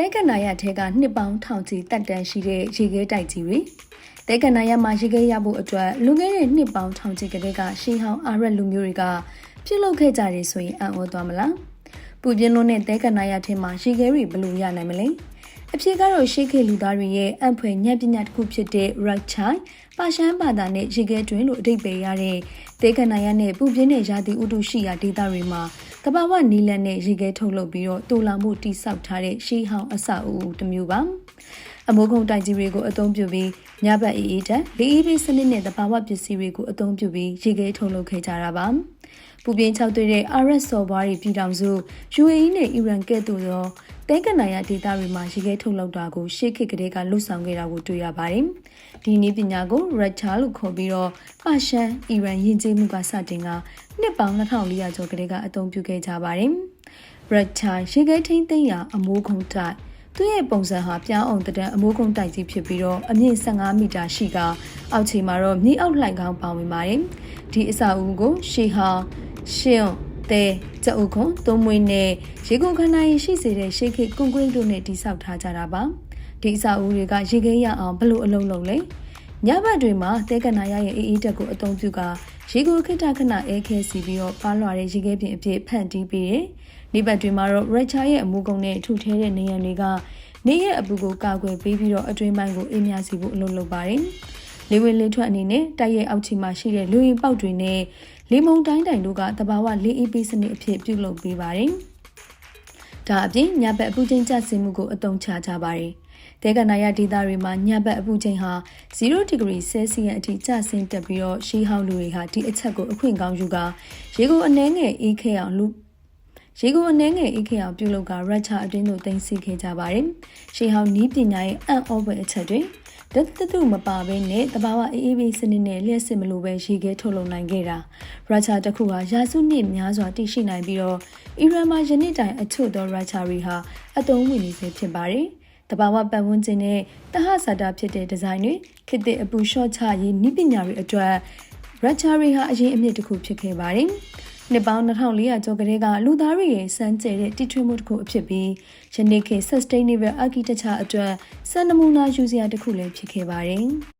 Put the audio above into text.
တဲကနာရထဲကနှစ်ပေါင်းထောင်ချီတက်တန်းရှိတဲ့ရေခဲတိုက်ကြီးတွေတဲကနာရမှာရေခဲရဖို့အတွက်လွန်ခဲ့တဲ့နှစ်ပေါင်းထောင်ချီကတည်းကရှေးဟောင်းအာရက်လူမျိုးတွေကပြုလုပ်ခဲ့ကြတယ်ဆိုရင်အံ့ဩသွားမလားပူပြင်းလုံးနဲ့တဲကနာရထဲမှာရေခဲတွေဘယ်လိုရနိုင်မလဲအဖြစ်ကတော့ရှေးခေတ်လူသားတွေရဲ့အံ့ဖွယ်ညံ့ပညာတစ်ခုဖြစ်တဲ့ right child ပါရှမ်းဘာသာနဲ့ရေခဲတွင်လို့အဓိပ္ပာယ်ရတဲ့တဲကနာရနဲ့ပူပြင်းတဲ့ရာသီဥတုရှိရာဒေသတွေမှာ တဘာဝနီလန်နဲ့ရေခဲထုတ်လုပ်ပြီးတော့တူလောင်မှုတိဆောက်ထားတဲ့ရှေးဟောင်းအဆောက်အဦတစ်မျိုးပါအမိုးကုံတိုက်ကြီးတွေကိုအသုံးပြုပြီးညဘက်အေးအေးတက်လေအေးပေးစနစ်နဲ့တဘာဝပစ္စည်းတွေကိုအသုံးပြုပြီးရေခဲထုတ်လုပ်ခဲ့ကြတာပါ ပူပြင်းချောက်သွေးတဲ့ RS စော်ဘွားတွေပြည်ထောင်စု UAE နဲ့ Iran ကဲ့သို့သောတဲကနိုင်ရဒေတာတွေမှာရေခဲထုတ်လုပ်တာကိုရှေ့ခေတ်ကတည်းကလှုပ်ဆောင်ခဲ့တာကိုတွေ့ရပါတယ်။ဒီနည်းပညာကို Red Char လို့ခေါ်ပြီးတော့ပါရှန် Iran ယဉ်ကျေးမှုကစတင်ကနှစ်ပေါင်း2400ကျော်ကတည်းကအသုံးပြုခဲ့ကြပါတယ်။ Red Char ရေခဲထိန်းသိမ်းရာအမိုးခုံတိုက် သူ့ရဲ့ပုံစံဟာပြောင်းအောင်တံအမိုးကုန်းတိုက်ကြီးဖြစ်ပြီးတော့အမြင့်15မီတာရှိကအောက်ခြေမှာတော့မြေအောက်လှိုင်ကောင်းပါဝင်ပါတယ်။ဒီအဆောက်အဦကိုရှေဟာရှင်တဲကျအုပ်ခွန်သုံးမွေးနဲ့ရေကုန်ခန္ဓာရည်ရှိစေတဲ့ရှေးခေတ်ကွန်ကရစ်တို့နဲ့တိစောက်ထားကြတာပါ။ဒီအဆောက်အဦတွေကရေခဲရအောင်ဘလို့အလုံးလုံးလဲ။ ညဘက်တွေမှာတဲကနာရရဲ့အေးအေးတက်ကိုအသုံးပြုကရေကိုခိတခဏအဲခဲစီပြီးတော့ပါလွှာတဲ့ရေခဲပြင်အဖြစ်ဖန်တီးပြီးတယ်။နေဘက်တွေမှာတော့ Richard ရဲ့အမှုကုံနဲ့ထုထဲတဲ့နေရံတွေကနေရဲ့အပူကိုကာကွယ်ပေးပြီးတော့အတွင်းပိုင်းကိုအေးမြစီဖို့အလုပ်လုပ်ပါတယ်။လေဝင်လေထွက်အနေနဲ့တိုက်ရဲ့အောက်ခြေမှာရှိတဲ့လူရင်ပေါက်တွေနဲ့လေမုံတိုင်းတိုင်တို့ကတဘာဝလေအေးပေးစနစ်အဖြစ်ပြုလုပ်ပေးပါတယ်။ ဒါအပြင်ညဘက်အပူချိန်ကျဆင်းမှုကိုအသုံးချကြပါတယ်။တဲကနာရဒေသတွေမှာညဘက်အပူချိန်ဟာ0ဒီဂရီဆဲဆီယပ်အထိကျဆင်းတက်ပြီးတော့ရှေးဟောင်းလူတွေဟာဒီအချက်ကိုအခွင့်ကောင်းယူကရေကိုအနှဲငယ်အေးခဲအောင်လူရေကိုအနှဲငယ်အေးခဲအောင်ပြုလုပ်ကရက်ချအတွင်းသို့တင်စီခဲ့ကြပါတယ်။ရှေးဟောင်းနီးပညာရဲ့အံ့ဩဖွယ်အချက်တွေ တတတုမပါဘဲနဲ့တဘာဝအေးအေးပေးစနစ်နဲ့လျှက်စစ်မလို့ပဲရေခဲထုတ်လုပ်နိုင်ခဲ့တာရာချာတစ်ခုဟာရာစုနှစ်များစွာတည်ရှိနိုင်ပြီးတော့အီရန်မှာယနေ့တိုင်အချို့သောရာချာတွေဟာအသုံးဝင်နေစေဖြစ်ပါတယ်တဘာဝပတ်ဝန်းကျင်နဲ့တဟဇာတာဖြစ်တဲ့ဒီဇိုင်းတွေခေတ်သစ်အပူလျှော့ချရေးနည်းပညာတွေအတွက်ရာချာတွေဟာအရင်အမြင့်တစ်ခုဖြစ်ခဲ့ပါတယ် နှစ်ပေါင်း2400ကျော်ကလေးကလူသားတွေရဲ့စမ်းကြဲတဲ့တီထွင်မှုတစ်ခုအဖြစ်ပြီးယနေ့ခေတ် sustainable architecture အတွက်စံနမူနာယူစရာတစ်ခုလည်းဖြစ်ခဲ့ပါတယ်။